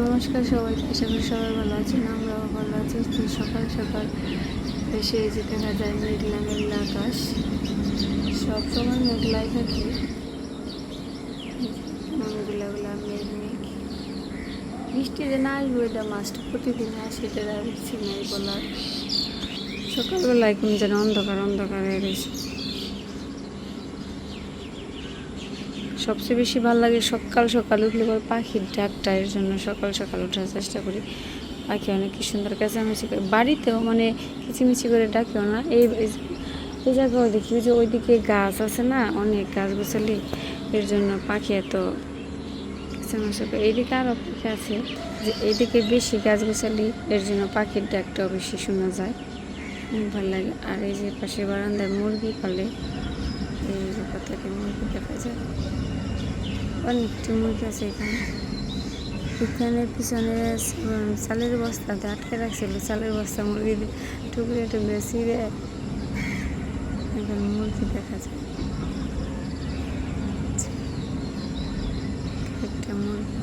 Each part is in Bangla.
নমস্কার সবাই, আশা করি সবাই ভালো আছেন, আমরাও ভালো আছি। সকাল সকাল এসে যে দেখা যায় মেঘলা মেঘলা আকাশ, সব সময় মেঘলাই থাকে। মেঘলাগুলা মেঘ মেঘ। বৃষ্টি যে না আসবে, এটা মাস্ট প্রতিদিন আসে, এটা আর বলার। সকালবেলায় কেমন যেন অন্ধকার অন্ধকার হয়ে গেছে। সবচেয়ে বেশি ভালো লাগে সকাল সকাল উঠলে পর পাখির ডাকটা এর জন্য সকাল সকাল ওঠার চেষ্টা করি। পাখি অনেক কি সুন্দর চেঁচামেচি করে। বাড়িতেও মানে কিচিমিচি করে ডাকেও না। এই এই- জায়গাও দেখি যে ওইদিকে গাছ আছে না, অনেক গাছ গোছালি এর জন্য পাখি এত কিচিমিচি করে। এইদিকে আরও পাখি আছে যে এইদিকে বেশি গাছ গোছালি এর জন্য পাখির ডাকটাও বেশি শোনা যায়। ভালো লাগে। আর এই যে পাশে বারান্দায় মুরগি পালে এই যে কতটি মুরগি দেখা যায় অনেকটি মুরগি আছে এখানে। এখানে পিছনে চালের বস্তাতে আটকে রাখছিল। চালের বস্তা মুরগি টুকরে টুকরে ছিঁড়ে এখানে মুরগি দেখা যায়। একটা মুরগি।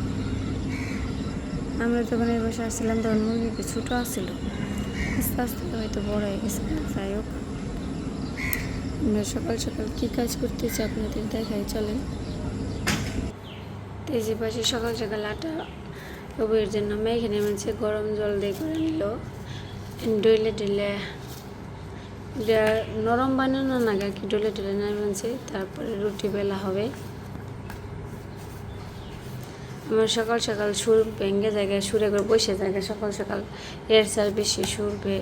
আমরা যখন এই বসে আসছিলাম, তখন মুরগিটি ছোটো আসছিল আস্তে আস্তে হয়তো বড় হয়ে গেছে যাই হোক। আমরা সকাল সকাল কী কাজ করতেছি আপনাদের দেখাই, চলেন। এই যে পাশে সকাল সকাল আটা রবির জন্য মেঘে নেমেছে গরম জল দিয়ে করে নিল। ডইলে ডইলে নরম বানানো না আর কি ডলে ডলে নেমেছে তারপরে রুটি বেলা হবে। আমার সকাল সকাল সুর ভেঙে জায়গায়, সুরে করে বসে জায়গায় সকাল সকাল এর চার বেশি সুর বে,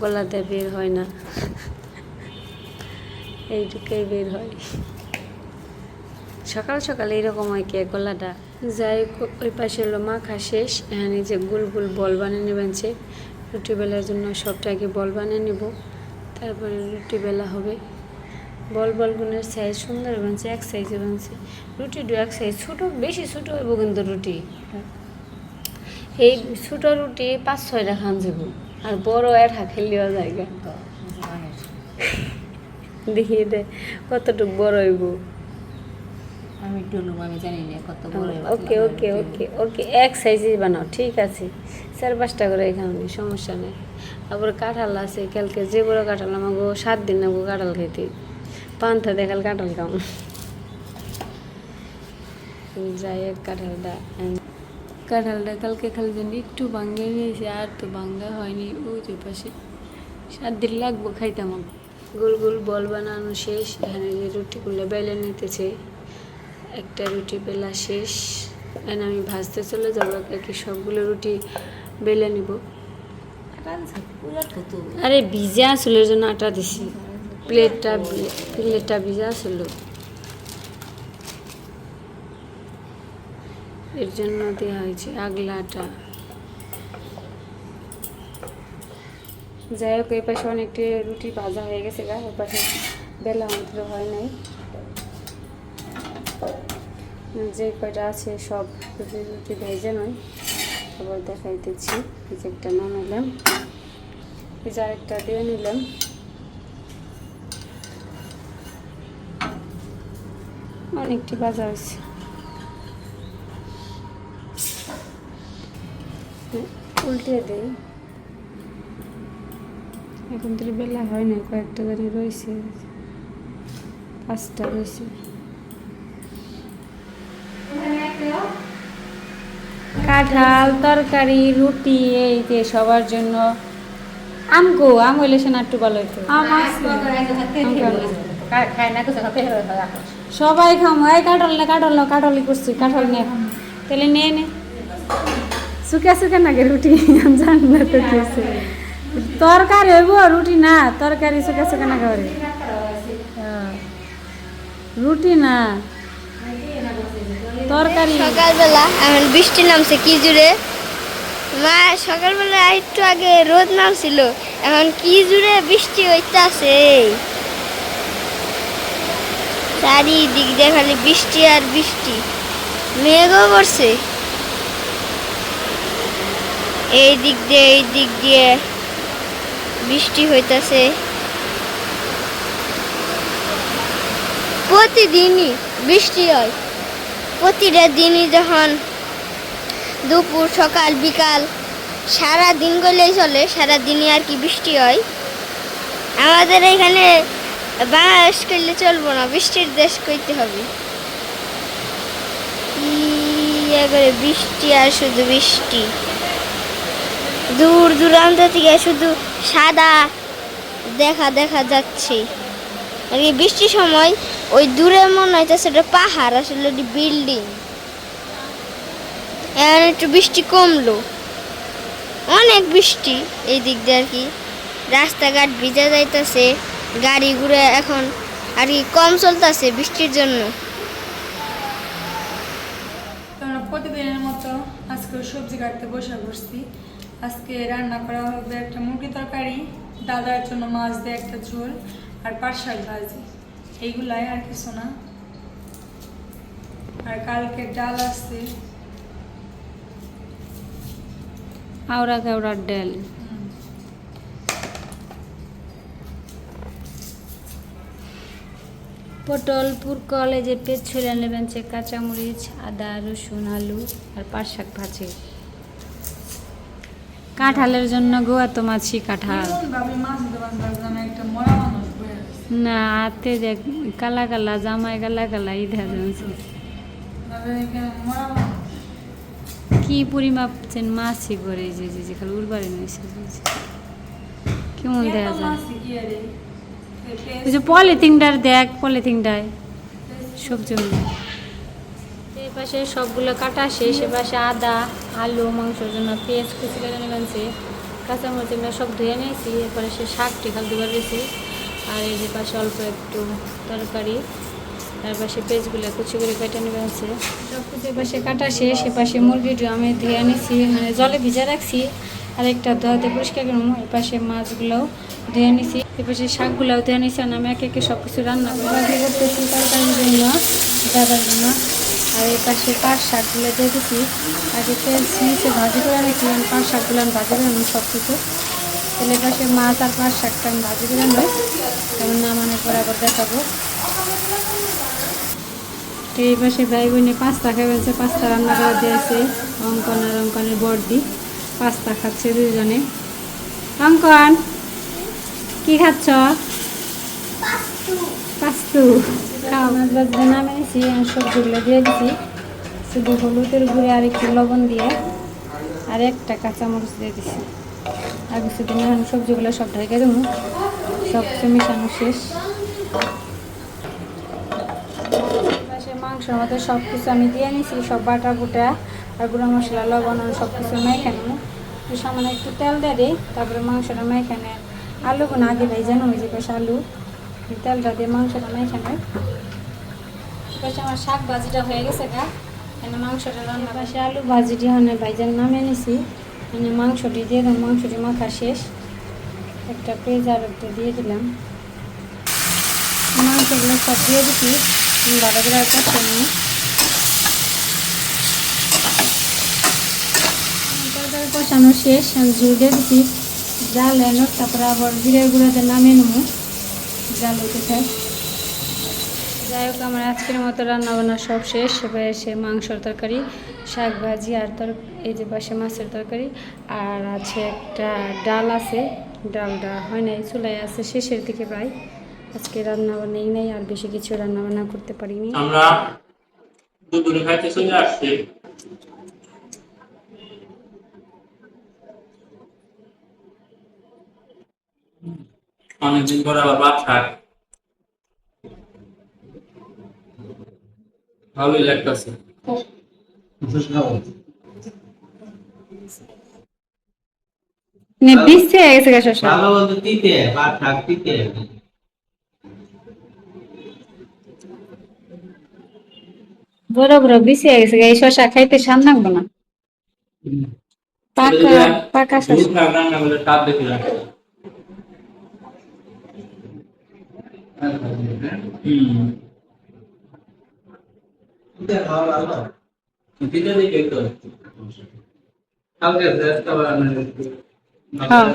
গলাতে বের হয় না। এইটুকুই বের হয়। সকাল সকাল এইরকম হয় কি গলাটা। যাই ওই পাশে হলো মাখা শেষ। এখানে যে গুল গুল বল বানিয়ে নেবেন সে। রুটি বেলার জন্য সবটাকে বল বানিয়ে নেব। তারপরে রুটি বেলা হবে। বল বলগুলোর সাইজ সুন্দর বানছে এক সাইজে বানছে রুটি দু এক সাইজ ছোটো বেশি ছোটো হইব কিন্তু রুটি। এই ছোটো রুটি পাঁচ ছয়টা খান যাব। আর বড় এর হাঁকেলিও জায়গা। দেখি দে কতটুক বড় হইব। আমি টুলুম আমি জানি না কত বড় ওকে ওকে ওকে ওকে এক সাইজে বানাও ঠিক আছে। চার পাঁচটা করে খাওনি সমস্যা নেই। আবার কাঁঠাল আছে কালকে যে বড় কাঁঠাল আমাকে সাত দিন আমাকে কাঁঠাল খেতে পান্থা দেখাল কাঁঠাল খাও যাই হোক কাঁঠালটা কাঁঠালটা কালকে খালি যেন একটু ভাঙ্গে নিয়েছে আর তো ভাঙ্গা হয়নি ওই যে পাশে। সাত দিন লাগবো খাইতাম। গোল গোল বল বানানো শেষ এখানে যে রুটিগুলো বেলে নিতেছে। একটা রুটি বেলা শেষ। এখানে আমি ভাজতে চলে যাব কি সবগুলো রুটি বেলে নিব। আরে ভিজা আসলে এর জন্য আটা দিছি। প্লেটটা প্লেটটা ভিজা ছিল এর জন্য দেওয়া হয়েছে আগলা আটা। যাই হোক এই পাশে অনেকটি রুটি ভাজা হয়ে গেছে গা। ওই পাশে বেলা মাত্র হয় নাই। যে কয়টা আছে সব রুটি রুটি ভেজে নয় আবার দেখাইতেছি, এই যে একটা নামাইলাম এই যে আরেকটা দিয়ে নিলাম। অনেকটি ভাজা হয়েছে। উল্টে দেই। এখন তো বেলা হয় না কয়েকটা গাড়ি রয়েছে, পাঁচটা রয়েছে। কাঁঠাল তরকারি রুটি এই যে সবার জন্য। আমগো আম হইলে সে একটু ভালো হইতো। হয় হয়। সবাই খাম। এই কাঁঠাল না কাঁঠাল না কাঁঠালি করছি কাঁঠাল নে। তাহলে নে নে। শুকে শুকে নাকি রুটি জান না তো তরকারি হইব রুটি না। তরকারি শুকে শুকে না খাবে রুটি না। তরকারি। সকালবেলা, এখন বৃষ্টি নামছে কি জুড়ে? মা, সকালবেলা একটু আগে রোদ নামছিল, এখন কি জুড়ে বৃষ্টি হইতাছে? চারিদিক দিয়ে খালি বৃষ্টি আর বৃষ্টি। মেঘও করছে। এই দিক দিয়ে, এই দিক দিয়ে বৃষ্টি হইতাছে। প্রতিদিনই বৃষ্টি হয়। প্রতিটা দিনই যখন দুপুর, সকাল, বিকাল, সারা দিন গলেই চলে, সারা দিনই আর কি বৃষ্টি হয়। আমাদের এখানে বাংলাদেশ করলে চলবো না, বৃষ্টির দেশ করতে হবে। করে বৃষ্টি আর শুধু বৃষ্টি। দূর দূরান্ত থেকে শুধু সাদা দেখা দেখা যাচ্ছে। আর বৃষ্টির সময় ওই দূরে মনে হইতেছে এটা পাহাড়, আসলে ওটি বিল্ডিং এখন একটু বৃষ্টি কমলো। অনেক বৃষ্টি এই দিক দিয়ে আর কি। রাস্তাঘাট ভিজা যাইতেছে, গাড়ি ঘুরে এখন আর কি কম চলতেছে বৃষ্টির জন্য। প্রতিদিনের মতো আজকে সবজি কাটতে বসে বসছি আজকে রান্না করা হবে একটা মুরগি তরকারি, দাদার জন্য মাছ দিয়ে একটা ঝোল আর পাট ভাজি। এইগুলাই আর কিছু না। আর কালকে ডাল আসছে। আওড়া কেওড়ার ডাল। পটল পুরকল এই যে পেঁচ ছুলে নেবেন সে কাঁচামরিচ আদা রসুন আলু আর পাট শাক ভাজি। কাঁঠালের জন্য গোয়া তো মাছি কাঁঠাল না হাতে দেখ কালা কালা জামাই কালা কালা ই দেখা যাচ্ছে কি পরিমাপ চেন মাছি করে যে যে যে খালি উড়বারে নিয়েছে কেমন দেখা যায়? ওই যে পলিথিনটার দেখ পলিথিনটায়। সবজিগুলো এই পাশে সবগুলো কাটা শেষ এ পাশে আদা আলু মাংসের জন্য পেঁয়াজ কুচি করে নিয়েছে কাঁচামরিচ সব ধুয়ে নিয়েছি এরপরে সে শাকটি খাল দুবার দিয়েছি আর এই যে পাশে অল্প একটু তরকারি, তার পাশে পেঁয়াজগুলো কুচি করে কেটে নিয়েছে সব কিছু পাশে কাটা শেষ, এ পাশে মুরগিটা আমি ধুয়ে নিয়েছি মানে জলে ভিজে রাখছি। আর একটা ধোয়াতে পরিষ্কার করব এই পাশে মাছগুলোও ধুয়ে নিছি এপাশে শাকগুলোও ধুয়ে নিছি আর আমি একে একে সব কিছু রান্না করে করতেছি তরকারির জন্য দাদার জন্য আর এই পাশে পাট শাকগুলো দিয়ে দিছি। আগে তেল নিচে ভাজি করে আমি পাট শাকগুলো আমি ভাজি করে নিই সব কিছু তেলের পাশে মাছ আর পাট শাকটা আমি ভাজি করে নই তেমন নামানোর পর আবার দেখাবো। তো এই পাশে ভাই বোনে পাস্তা খাবেছে পাস্তা রান্না করে দিয়েছে অঙ্কন আর অঙ্কনের বর্দি। পাস্তা খাচ্ছে দুজনে অঙ্কন কি খাচ্ছ? পাস্তু। খাও। মাছ ভাজতে নামে আমি সবজিগুলো দিয়ে দিছি। শুধু হলুদের গুঁড়ে আর একটু লবণ দিয়ে আর একটা কাঁচামরিচ দিয়ে দিছি। আর কিছুদিন এখন সবজিগুলো সব ঢেকে দেবো। সব কিছু মিশানো শেষ। মাংসের মধ্যে সব কিছু আমি দিয়ে নিছি, সব বাটা বুটা আর গুঁড়ো মশলা, লবণ সব কিছু মেখানে সামান্য একটু তেল দিয়ে দিই, তারপরে মাংসটা মেখানে আলুগুলো আগে ভেজানো হয়েছে পাশে আলু। এই তেলটা দিয়ে মাংসটা মেখানে পাশে আমার শাক ভাজিটা হয়ে গেছে গা। এখানে মাংসটা রান্না পাশে আলু ভাজিটি মানে ভাইজান নামে নিছি। মানে মাংসটি দিয়ে দিলাম মাংসটি মাখা শেষ। একটা পেঁয়াজ আর একটা দিয়ে দিলাম। মাংসগুলো সব দিয়ে দিচ্ছি ভালো করে নিই। তরকারি কষানো শেষ। আমি ঝুল দিয়ে দিচ্ছি জাল এনো তারপরে আবার জিরের নামিয়ে নেব। জাল হতে থাক। যাই হোক, আমার আজকের মতো রান্না বান্না সব শেষ। এবার এসে মাংসর তরকারি। শাক ভাজি আর তর এই যে পাশে মাছের তরকারি আর আছে একটা ডাল আছে ডালটা হয় নাই চুলাই আছে শেষের দিকে প্রায়। আজকে রান্না বান্নাই নাই আর বেশি কিছু রান্না বান্না করতে পারিনি। আমরা দুপুরে খাইতে চলে আসছি। অনেকদিন পর আবার ভালোই লাগতেছে। বৃষ্টি হয়ে গেছে গা শশা ভালো বলতে দিতে বা থাক দিতে বড় বড় হয়ে গেছে এই শশা খাইতে সান লাগবো না পাকা পাকা শশা না দেখে হুম ভালো ভালো দিতে দিকে তো কালকে চেষ্টা বানানো হ্যাঁ।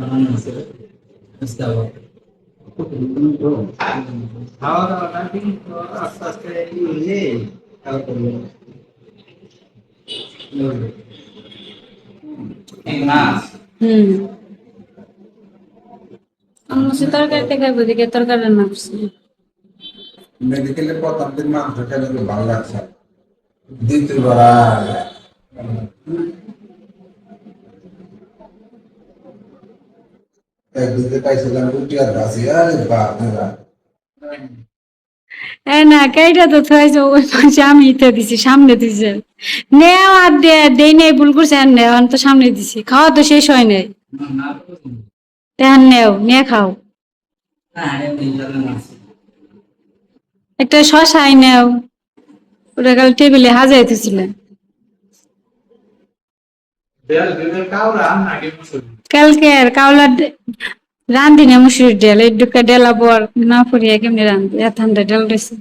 বানানো আছে খাওয়া দাওয়াটা কিন্তু আস্তে আস্তে ই হইলে তারপর করবে এই মাছ হুম আমার সে তরকারিতে খাইবো দিকে তরকারি রান্না করছি। মেডিকেলে প্রথম দিন মাংস খেলে তো ভালো লাগছে। দ্বিতীয়বার। একদিকে পাইছিলাম রুটি আর ভাজি আরে বাপ রে বাপ। এ না তো ওই পাশে আমি ইতে দিছি সামনে দিছে। নেও আর দে দেই নাই ভুল করছে আর নেও তো সামনে দিছি। খাওয়া তো শেষ হয় নাই। তেহান নেও নিয়ে খাও। জন্য একটা শশাই নেও ওটা কাল টেবিলে হাজাই দিছিলেন বেল বেল কাউরা নাকি মুসুরি? কালকে আর কাউলা রান্ধি না মুসুরির ডাল এই দুকা ডেলা পর না পড়িয়া কেমনি রান্ধি এত ঠান্ডা ডাল রয়েছে।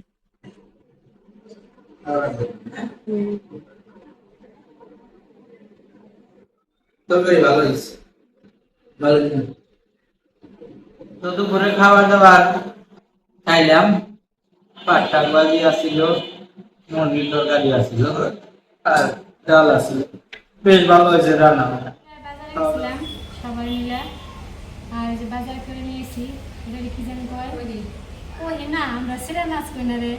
তরকারি ভালো হয়েছে। ভালো তো দুপুরে খাবার দাবার খাইলাম। পাট শাক ভাজি আসছিল মুরগির তরকারি আসছিল আর ডাল আসছিল বেশ ভালো হয়েছে রান্না। সবাই মিলে। আর যে বাজার করে নিয়েছি এটা কি জানি কয়? ওই না আমরা সিরা নাচ করি না রে।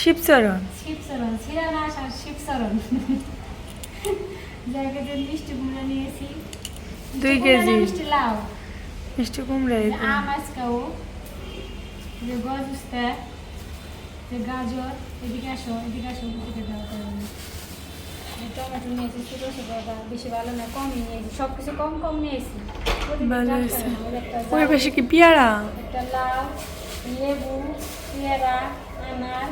শিবচরণ। শিবচরণ সিরা নাচ আর শিবচরণ। জায়গাতে মিষ্টি কুমড়া নিয়েছি দুই কেজি। মিষ্টি লাউ। মিষ্টি কুমড়া যে আম আজকাও যে গজ উস্তা যে গাজর এদিকে আসো এদিকে আসো এদিকে দাও তাহলে। এই টমেটো নিয়েছি ছোটো ছোটো বা বেশি ভালো না কমই নিয়েছি সব কিছু কম কম নিয়েছি ওই। পাশে কি পেয়ারা একটা লাউ লেবু পেয়ারা আনার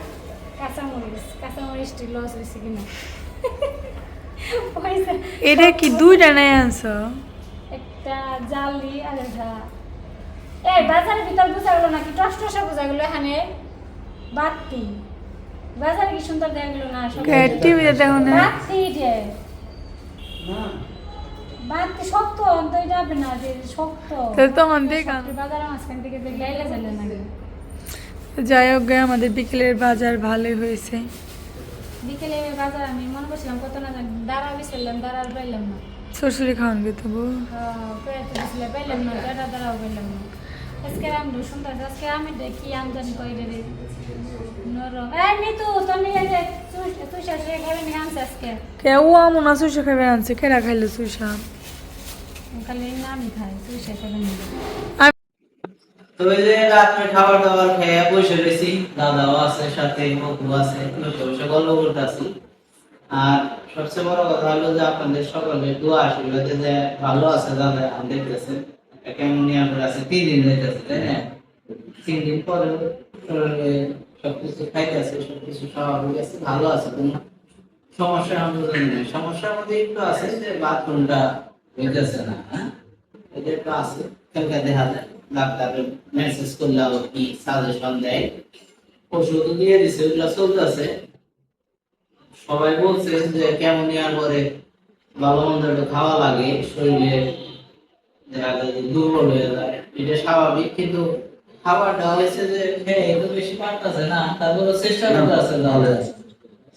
কাঁচামরিচ কাঁচামরিচটি লস হয়েছে কিনা পয়সা এটা কি দুইটা নাই আনছো একটা জালি আর একটা এই বাজারের ভিতর বোঝা গেল নাকি? টস টসা বোঝা গেল এখানে। বাতি। বাজারে কি সুন্দর দেখা গেল না? সব টিভিতে দেখো না। বাতি যে। বাতি শক্ত অন্তই যাবে না যে শক্ত। তো তখন দেখান বাজারের মাঝখান থেকে দেখলে আইলে যাবে না যাই হোক গে, আমাদের বিকেলের বাজার ভালোই হয়েছে। বিকেলে বাজার আমি মনে করছিলাম কত না জানি দাঁড়া বিছিলাম দাঁড়া আর পাইলাম না। শ্বশুরে খাওয়ান গে তবু না না আজকে আমি রসুন আছে আজকে আমি দেখি আমদানি করে রে নরম এই মিতু তোর নিয়ে যে তুই শেষে ঘরে নিয়ে আনছে আজকে কে, ও আমন না সুশা খাবে আনছে কেরা খাইলে সুশা খালি আমি খাই তুই শেষে নিয়ে তো এই যে রাত্রে খাবার দাবার খেয়ে বসে রয়েছি, দাদাও আছে, সাথে বকু আছে বসে বসে গল্প করতেছি আর সবচেয়ে বড় কথা হলো যে আপনাদের সকলের দোয়া আশীর্বাদে যে ভালো আছে দাদা দেখতেছে কেমন নিয়ে আছে, তিন দিন হইতেছে তাই না? তিন দিন পরে শরীরে সবকিছু খাইতেছে, সবকিছু স্বাভাবিক আছে ভালো আছে কোনো সমস্যা আমাদের নেই। সমস্যার মধ্যে একটু আছে যে বাথরুমটা হইতেছে না হ্যাঁ? এটা একটু আছে, কালকে দেখা যায়, ডাক্তার মেসেজ করলে আবার কি সাজেশন দেয়? ওষুধ দিয়ে দিছে, ওগুলো চলতেছে। সবাই বলছে যে কেমন ইয়ার পরে ভালো মন্দ একটু খাওয়া লাগে শরীরে দুর্বল হয়ে যায় এটা স্বাভাবিক। কিন্তু খাবারটা হয়েছে যে খেয়ে তো বেশি পারতেছে না তারপরে চেষ্টা করতেছে তাহলে।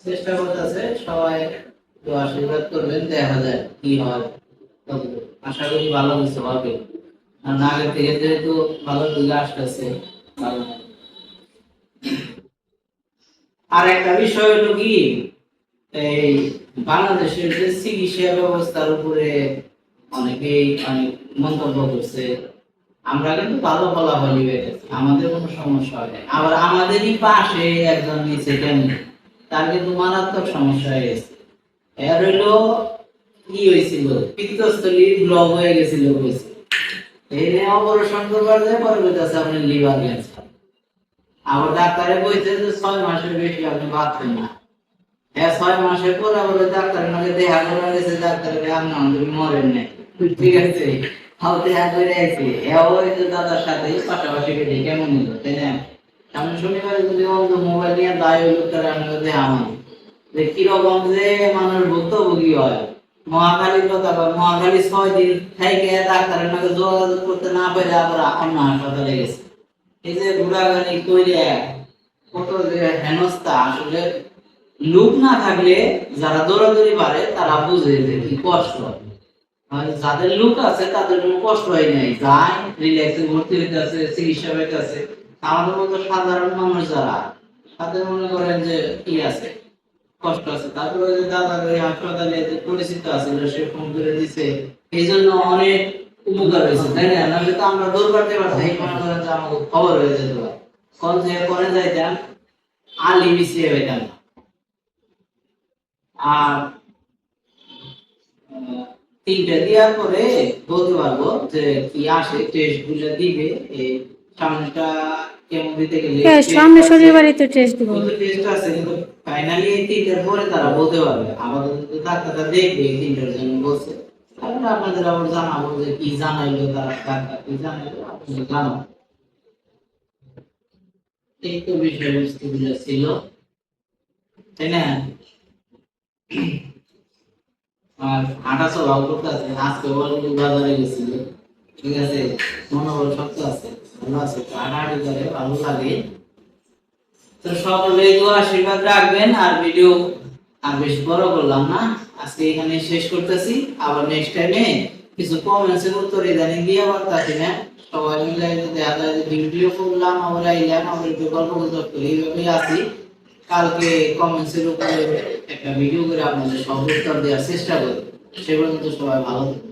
চেষ্টা করতেছে সবাই তো আশীর্বাদ করবেন দেখা যায় কি হয়। আশা করি ভালো কিছু হবে। আর না আগে থেকে যেহেতু ভালো দিকে আসতেছে ভালো। আর একটা বিষয় হলো কি এই বাংলাদেশের যে চিকিৎসা ব্যবস্থার উপরে অনেকেই অনেক মন্তব্য করছে। আমরা কিন্তু ভালো ফলাফলই আমাদের কোনো সমস্যা হয় আবার আমাদেরই পাশে একজন নিচে কেমন, তার কিন্তু মারাত্মক সমস্যা হয়ে গেছে। এর কি হয়েছিল? পিত্তস্থলী ব্লক হয়ে গেছিল কইছে এই নিয়ে অপারেশন করবার যায় পরে বলতেছে আপনি লিভার ক্যান্সার আবার ডাক্তারে কইছে যে ছয় মাসের বেশি আপনি বাঁচবেন না। হ্যাঁ ছয় মাসের পর আবার ওই ডাক্তারের নাকি দেখা করা গেছে ডাক্তারের আপনি আমাদের মরেন নাই। ঠিক আছে? হাও দেখা করে আইছি এও ওই যে দাদার সাথে পাশাপাশি কেটে কেমন হলো? তাই না? সামনে শনিবারে যদি অন্ত মোবাইল নিয়ে দায় হইল, তাহলে আমি দেখা আমার যে কীরকম যে মানুষ ভুক্তভোগী হয়। মহাখালীর কথা কয় মহাখালী ছয় দিন থেকে ডাক্তারের নাকি যোগাযোগ করতে না পেরে আবার অন্য হাসপাতালে গেছে। এই যে ঘোরাঘুরি করে কত যে হেনস্থা, আসলে লোক না থাকলে যারা দৌড়াদৌড়ি পারে, তারা বুঝে যে কি কষ্ট। যাদের লোক আছে, তাদের কোনো কষ্ট হয় নাই। যায় রিল্যাক্সে ভর্তি হইতে আছে, চিকিৎসা পেতে আছে। আমাদের মতো সাধারণ মানুষ যারা, তাদের মনে করেন যে কি আছে? কষ্ট আছে। তারপরে যে হাসপাতালে যে পরিচিত আছে সে ফোন করে দিছে। এই জন্য অনেক উপকার হয়েছে, তাই না? নাহলে তো আমরা দৌড় পারতাম। এই মনে করেন যে আমাকে খবর হয়ে যেত। যে করে যাইতাম, আলি হইতাম না। আর তিনটা দেওয়ার পরে বলতে পারব যে কি আসে টেস্টগুলো দিবে এই সামনেটা কেমন দিতে গেলে হ্যাঁ সামনে। শনির বাড়িতে টেস্ট দিব। টেস্ট আছে কিন্তু ফাইনালি এই তিনটার পরে তারা বলতে পারবে। আমাদের তো ডাক্তারটা দেখবে এই তিনটার জন্য বলছে। তারপরে আপনাদের আবার জানাব যে কি জানাইলো তারা ডাক্তার কি জানাইলো আপনাদের জানাব। এই তো বিষয়বস্তুগুলো ছিল। তাই না? আর হাঁটা চলাও করতে আছে। আজকে বলব বাজারে গেছিল ঠিক আছে? মনোবল শক্ত আছে, ভালো আছে। হাঁটাহাঁটি করে ভালো লাগে। তো সকলে একটু আশীর্বাদ রাখবেন আর ভিডিও আর বেশ বড় করলাম না। আজকে এখানে শেষ করতেছি। আবার নেক্সট টাইমে কিছু কমেন্টস এর উত্তর ইদানিং দিয়ে পারতাছি না সবাই মিলে দেখা যায় ভিডিও করলাম আবার আইলাম আবার গল্প গুজব এইভাবেই আছি। কালকে কমেন্টসের উপরে একটা ভিডিও করে আপনাদের সব দেওয়ার চেষ্টা করি। সে পর্যন্ত সবাই ভালো থাকবেন।